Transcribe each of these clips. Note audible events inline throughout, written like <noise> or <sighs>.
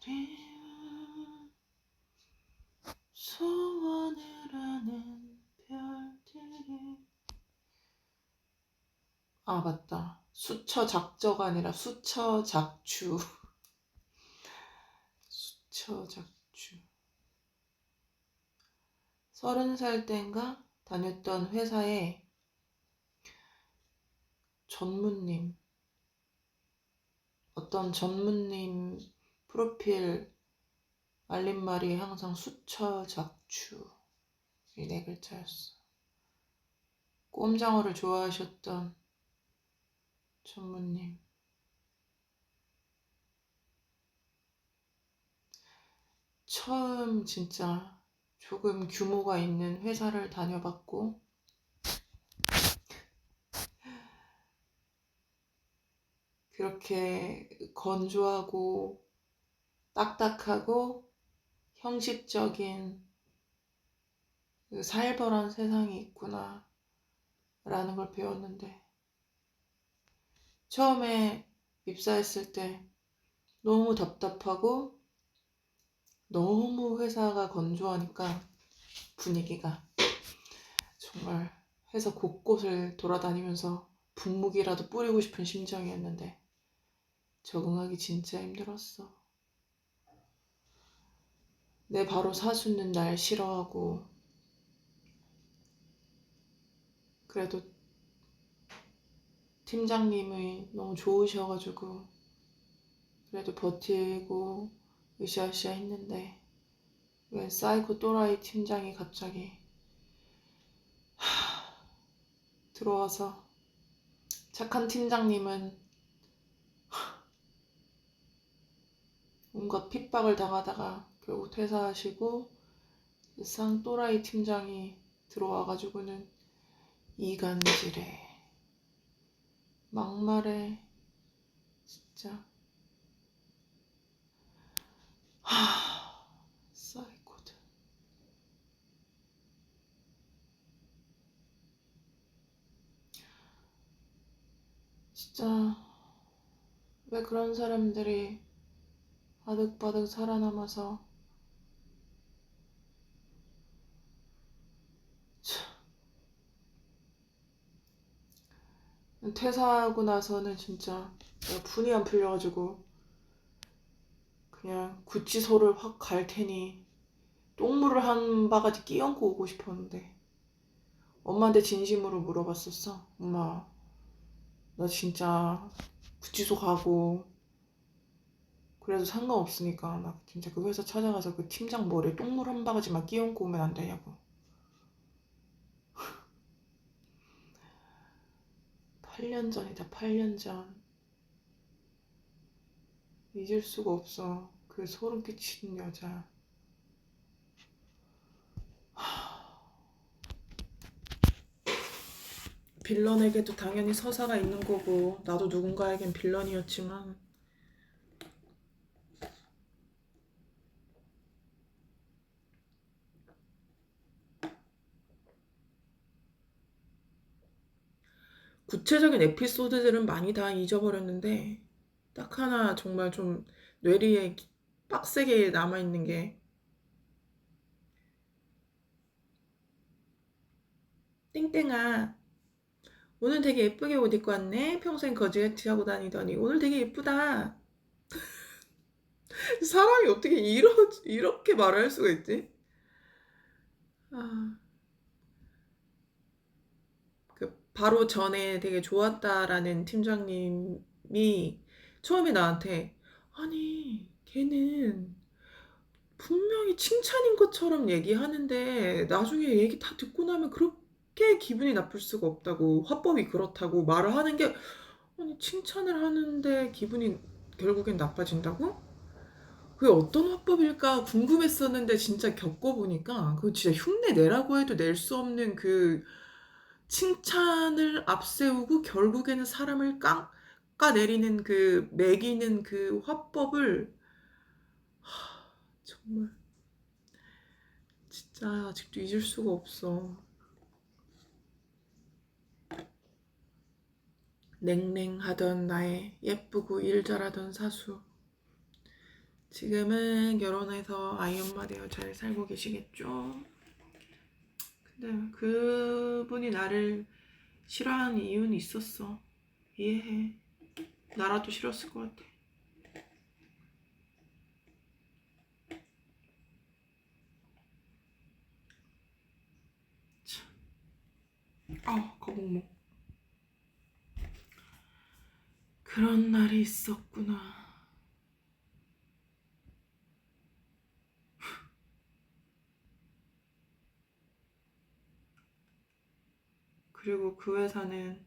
그리운 소원을 하는 별들이 아 맞다. 수처 작저가 아니라 수처 작주. 수처 작주. 서른 살 땐가 다녔던 회사에 전무님 어떤 전무님 프로필 알림말이 항상 수처 작주 이네 글자였어. 꼼장어를 좋아하셨던 전무님. 처음 진짜 조금 규모가 있는 회사를 다녀봤고, 그렇게 건조하고 딱딱하고 형식적인 그 살벌한 세상이 있구나 라는 걸 배웠는데 처음에 입사했을 때 너무 답답하고 너무 회사가 건조하니까 분위기가 정말 회사 곳곳을 돌아다니면서 분무기라도 뿌리고 싶은 심정이었는데 적응하기 진짜 힘들었어. 내 바로 사수는 날 싫어하고 그래도 팀장님이 너무 좋으셔가지고 그래도 버티고 으쌰으쌰 했는데 왜 사이코 또라이 팀장이 갑자기 하, 들어와서 착한 팀장님은 온갖 핍박을 당하다가 결국 퇴사하시고 쌍 또라이 팀장이 들어와가지고는 이간질에 막말에 진짜. 하 사이코드. 진짜 왜 그런 사람들이 바득바득 살아남아서 참. 퇴사하고 나서는 진짜 분이 안 풀려가지고 그냥 구치소를 확 갈 테니 똥물을 한 바가지 끼얹고 오고 싶었는데 엄마한테 진심으로 물어봤었어. 엄마, 나 진짜 구치소 가고 그래도 상관없으니까 나 진짜 그 회사 찾아가서 그 팀장 머리에 똥물 한 바가지만 끼얹고 오면 안 되냐고. <laughs> 8년 전이다, 8년 전. 잊을 수가 없어. 그 소름 끼치는 여자. <sighs> 빌런에게도 당연히 서사가 있는 거고, 나도 누군가에겐 빌런이었지만, 구체적인 에피소드들은 많이 다 잊어버렸는데, 딱 하나 정말 좀 뇌리에 빡세게 남아있는 게, 땡땡아, 오늘 되게 예쁘게 옷 입고 왔네? 평생 거지같이 하고 다니더니, 오늘 되게 예쁘다. <laughs> 사람이 어떻게 이러, 이렇게 말할 수가 있지? 아, 그 바로 전에 되게 좋았다라는 팀장님이 처음에 나한테 아니 걔는 분명히 칭찬인 것처럼 얘기하는데 나중에 얘기 다 듣고 나면 그렇게 기분이 나쁠 수가 없다고 화법이 그렇다고 말을 하는 게 아니 칭찬을 하는데 기분이 결국엔 나빠진다고? 그게 어떤 화법일까 궁금했었는데 진짜 겪어보니까 그거 진짜 흉내 내라고 해도 낼 수 없는 그 칭찬을 앞세우고 결국에는 사람을 깡, 깎아내리는 그 매기는 그 화법을 하, 정말 진짜 아직도 잊을 수가 없어. 냉랭하던 나의 예쁘고 일 잘하던 사수. 지금은 결혼해서 아이 엄마 되어 잘 살고 계시겠죠? 근데 그분이 나를 싫어하는 이유는 있었어. 이해해. 나라도 싫었을 것 같아. 참. 아, 거북목. 그런 날이 있었구나. 그리고 그 회사는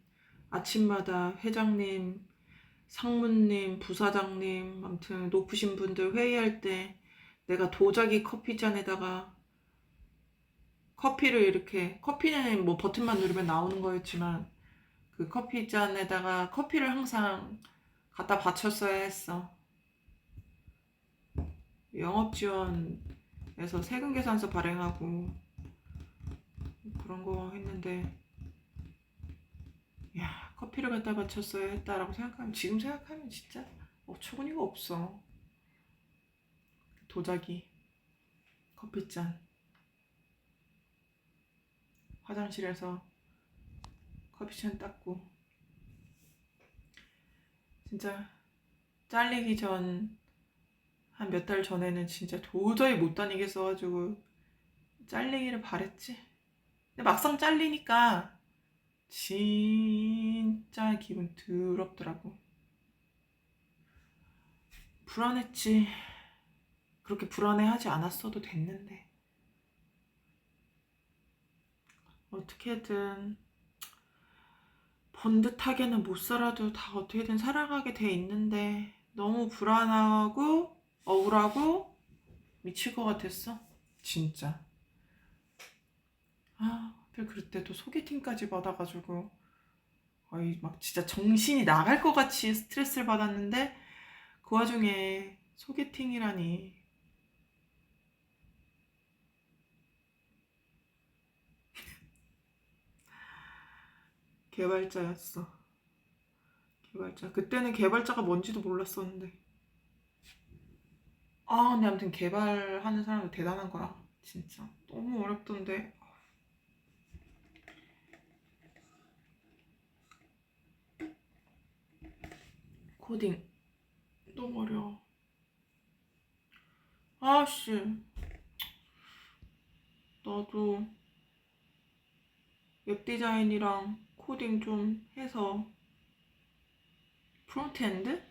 아침마다 회장님, 상무님, 부사장님, 아무튼 높으신 분들 회의할 때 내가 도자기 커피잔에다가 커피를 이렇게 커피는 뭐 버튼만 누르면 나오는 거였지만 그 커피잔에다가 커피를 항상 갖다 바쳤어야 했어. 영업 지원에서 세금 계산서 발행하고 그런 거 했는데 야 커피를 갖다 바쳤어야 했다라고 생각하면 지금 생각하면 진짜 어처구니가 없어. 도자기 커피잔 화장실에서 커피잔 닦고 진짜 잘리기 전 한 몇 달 전에는 진짜 도저히 못 다니겠어가지고 잘리기를 바랬지. 근데 막상 잘리니까 진짜 기분 더럽더라고. 불안했지. 그렇게 불안해하지 않았어도 됐는데. 어떻게든 번듯하게는 못 살아도 다 어떻게든 살아가게 돼 있는데 너무 불안하고 억울하고 미칠 것 같았어. 진짜. 아, 하필 그럴 때도 소개팅까지 받아가지고 거의 막 진짜 정신이 나갈 것 같이 스트레스를 받았는데 그 와중에 소개팅이라니 개발자였어. 개발자. 그때는 개발자가 뭔지도 몰랐었는데. 아, 근데 아무튼 개발하는 사람도 대단한 거야. 진짜. 너무 어렵던데. 코딩. 너무 어려워. 아씨. 나도 웹 디자인이랑 코딩 좀 해서 프론트엔드?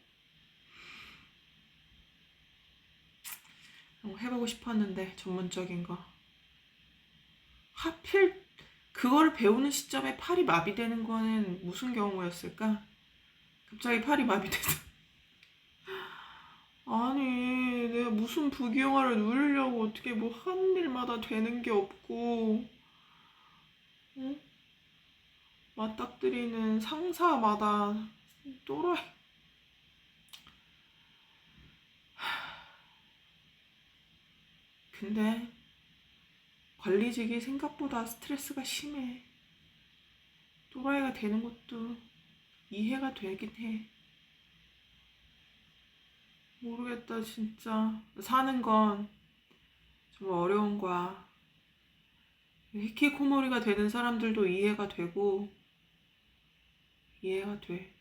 어, 해보고 싶었는데 전문적인 거 하필 그거를 배우는 시점에 팔이 마비되는 거는 무슨 경우였을까? 갑자기 팔이 마비돼서 <laughs> 아니 내가 무슨 부귀영화를 누리려고 어떻게 뭐 하는 일마다 되는 게 없고 응? 맞닥뜨리는 상사마다 또라이 <sighs> 근데 관리직이 생각보다 스트레스가 심해. 또라이가 되는 것도 이해가 되긴 해. 모르겠다, 진짜. 사는 건 정말 어려운 거야. 히키코모리가 되는 사람들도 이해가 되고, 이해가 돼.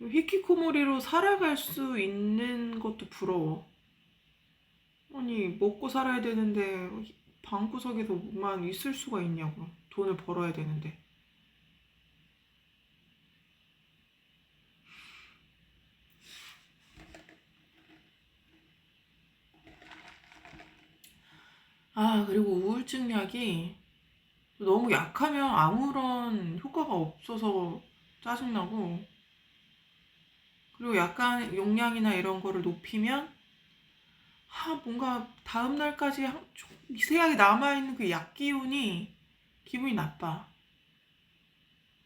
히키코모리로 살아갈 수 있는 것도 부러워. 아니, 먹고 살아야 되는데, 방구석에서만 있을 수가 있냐고. 돈을 벌어야 되는데. 아, 그리고 우울증 약이 너무 약하면 아무런 효과가 없어서 짜증나고, 그리고 약간 용량이나 이런 거를 높이면, 아, 뭔가 다음날까지 미세하게 남아있는 그 약 기운이 기분이 나빠.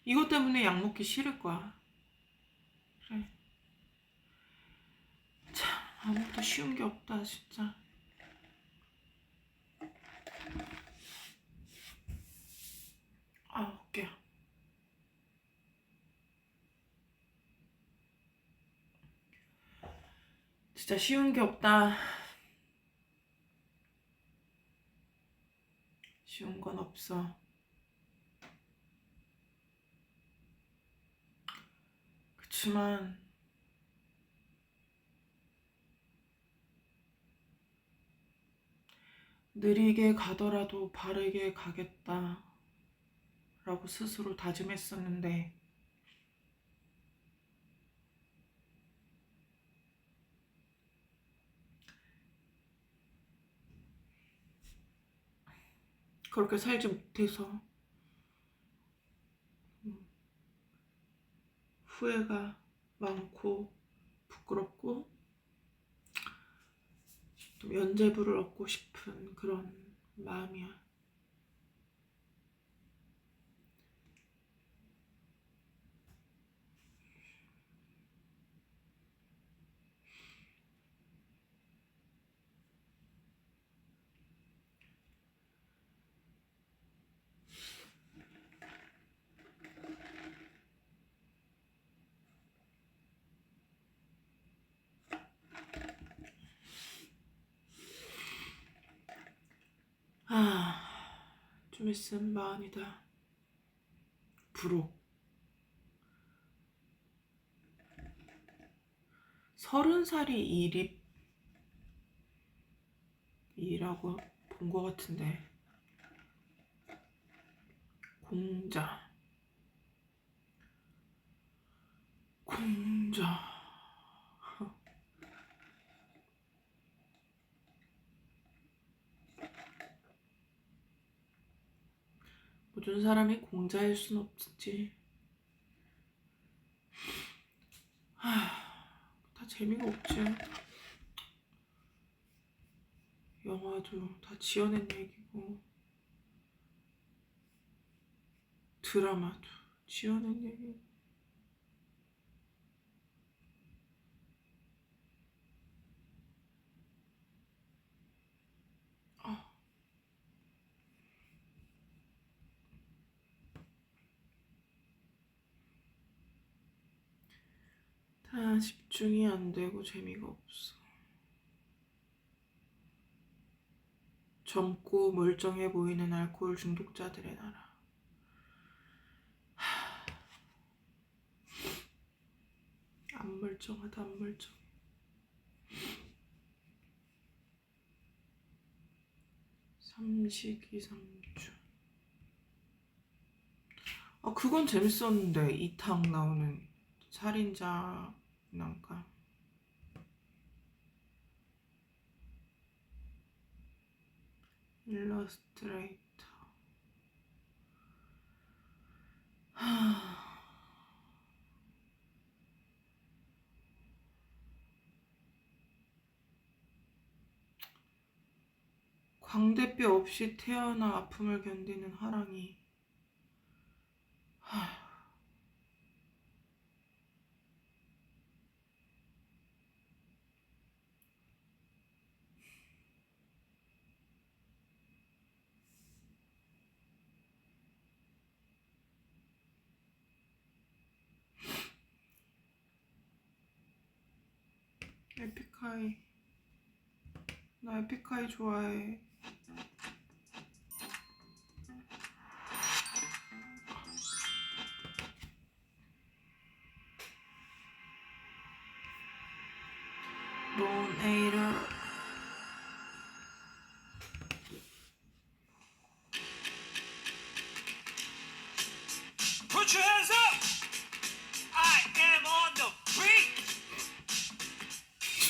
이것 때문에 약 먹기 싫을 거야. 그래. 참, 아무것도 쉬운 게 없다, 진짜. 진짜 쉬운 게 없다. 쉬운 건 없어. 그치만 느리게 가더라도 바르게 가겠다. 라고 스스로 다짐했었는데, 그렇게 살지 못해서, 음, 후회가 많고, 부끄럽고, 또 면죄부를 얻고 싶은 그런 마음이야. 아, 좀 있으면 마흔이다. 부록. 서른 살이 이립 이라고 본 것 같은데. 공자. 공자. 모든 사람이 공자일 순 없지. 하, 다 재미가 없지. 영화도 다 지어낸 얘기고, 드라마도 지어낸 얘기고. 다 집중이 안 되고 재미가 없어. 젊고 멀쩡해 보이는 알코올 중독자들의 나라. 하... 안 멀쩡하다, 안 멀쩡해. 삼식이상주. 아, 그건 재밌었는데, 이탕 나오는 살인자 난가. 일러스트레이터. 하... <sighs> 광대뼈 없이 태어나 아픔을 견디는 하랑이. <sighs> 하... 에픽하이. 나 에픽하이 좋아해.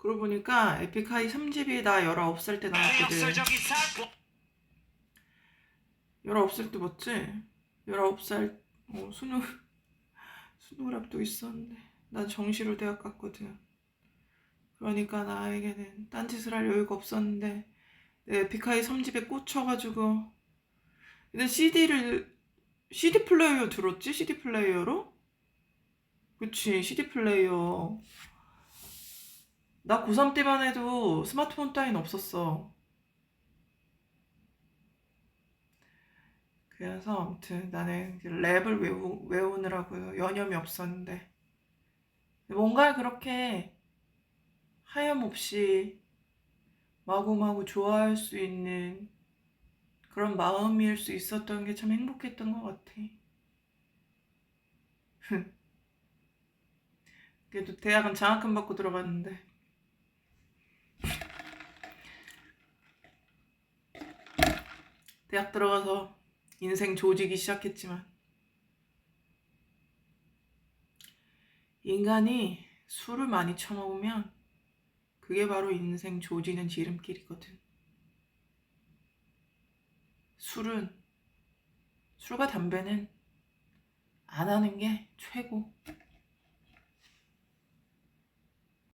그러고 보니까 에픽하이 3집이 나 19살 때 나왔거든. 역설적인 사고 19살 때 맞지? 19살 어, 스물 스물 앞두고 있었는데 난 정시로 대학 갔거든. 그러니까 나에게는 딴짓을 할 여유가 없었는데 내 에픽하이 3집에 꽂혀가지고 근데 CD를 CD 플레이어 들었지? CD 플레이어로? 그치 CD 플레이어 나 고3 때만 해도 스마트폰 따윈 없었어. 그래서 아무튼 나는 랩을 외우, 외우느라고 여념이 없었는데. 뭔가 그렇게 하염없이 마구마구 좋아할 수 있는 그런 마음일 수 있었던 게 참 행복했던 것 같아. <laughs> 그래도 대학은 장학금 받고 들어갔는데 대학 들어가서 인생 조지기 시작했지만 인간이 술을 많이 처먹으면 그게 바로 인생 조지는 지름길이거든. 술은 술과 담배는 안 하는 게 최고.